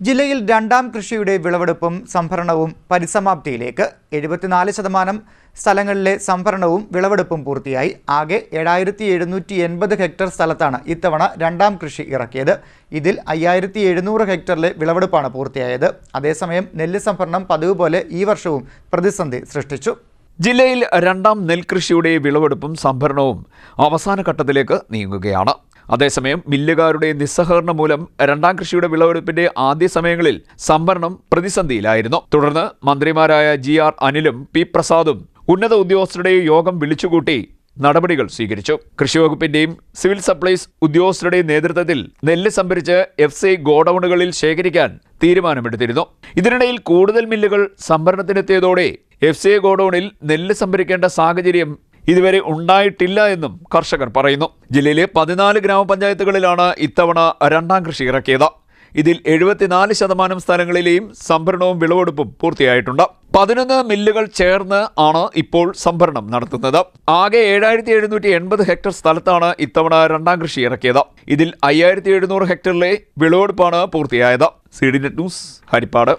ജില്ലയിൽ രണ്ടാം കൃഷിയുടെ വിളവെടുപ്പും സംഭരണവും പരിസമാപ്തിയിലേക്ക്. എഴുപത്തിനാല് ശതമാനം സ്ഥലങ്ങളിലെ സംഭരണവും വിളവെടുപ്പും പൂർത്തിയായി. ആകെ ഏഴായിരത്തി എഴുന്നൂറ്റി എൺപത് ഹെക്ടർ സ്ഥലത്താണ് ഇത്തവണ രണ്ടാം കൃഷി ഇറക്കിയത്. ഇതിൽ അയ്യായിരത്തി എഴുന്നൂറ് ഹെക്ടറിലെ വിളവെടുപ്പാണ് പൂർത്തിയായത്. അതേസമയം നെല്ല് സംഭരണം പതിവ് പോലെ ഈ വർഷവും പ്രതിസന്ധി സൃഷ്ടിച്ചു. ജില്ലയിൽ രണ്ടാം നെൽകൃഷിയുടെ വിളവെടുപ്പും സംഭരണവും അവസാന ഘട്ടത്തിലേക്ക് നീങ്ങുകയാണ്. അതേസമയം മില്ലുകാരുടെ നിസ്സഹകരണം മൂലം രണ്ടാം കൃഷിയുടെ വിളവെടുപ്പിന്റെ ആദ്യ സമയങ്ങളിൽ സംഭരണം പ്രതിസന്ധിയിലായിരുന്നു. തുടർന്ന് മന്ത്രിമാരായ ജി ആർ അനിലും പി പ്രസാദും ഉന്നത ഉദ്യോഗസ്ഥരുടെ യോഗം വിളിച്ചുകൂട്ടി നടപടികൾ സ്വീകരിച്ചു. കൃഷിവകുപ്പിന്റെയും സിവിൽ സപ്ലൈസ് ഉദ്യോഗസ്ഥരുടെയും നേതൃത്വത്തിൽ നെല്ല് സംഭരിച്ച് എഫ് സി ഗോഡൌണുകളിൽ ശേഖരിക്കാൻ തീരുമാനമെടുത്തിരുന്നു. ഇതിനിടയിൽ കൂടുതൽ മില്ലുകൾ സംഭരണത്തിനെത്തിയതോടെ എഫ് സി ഗോഡൌണിൽ നെല്ല് സംഭരിക്കേണ്ട സാഹചര്യം ഇതുവരെ ഉണ്ടായിട്ടില്ല എന്നും കർഷകർ പറയുന്നു. ജില്ലയിലെ പതിനാല് ഗ്രാമപഞ്ചായത്തുകളിലാണ് ഇത്തവണ രണ്ടാം കൃഷി ഇറക്കിയത്. ഇതിൽ എഴുപത്തിനാല് ശതമാനം സ്ഥലങ്ങളിലെയും സംഭരണവും വിളവെടുപ്പും പൂർത്തിയായിട്ടുണ്ട്. പതിനൊന്ന് മില്ലുകൾ ചേർന്ന് ആണ് ഇപ്പോൾ സംഭരണം നടത്തുന്നത്. ആകെ ഏഴായിരത്തി എഴുന്നൂറ്റി എൺപത് ഹെക്ടർ സ്ഥലത്താണ് ഇത്തവണ രണ്ടാം കൃഷി ഇറക്കിയത്. ഇതിൽ അയ്യായിരത്തി എഴുന്നൂറ് ഹെക്ടറിലെ വിളവെടുപ്പാണ് പൂർത്തിയായത്. C D net news Harippad.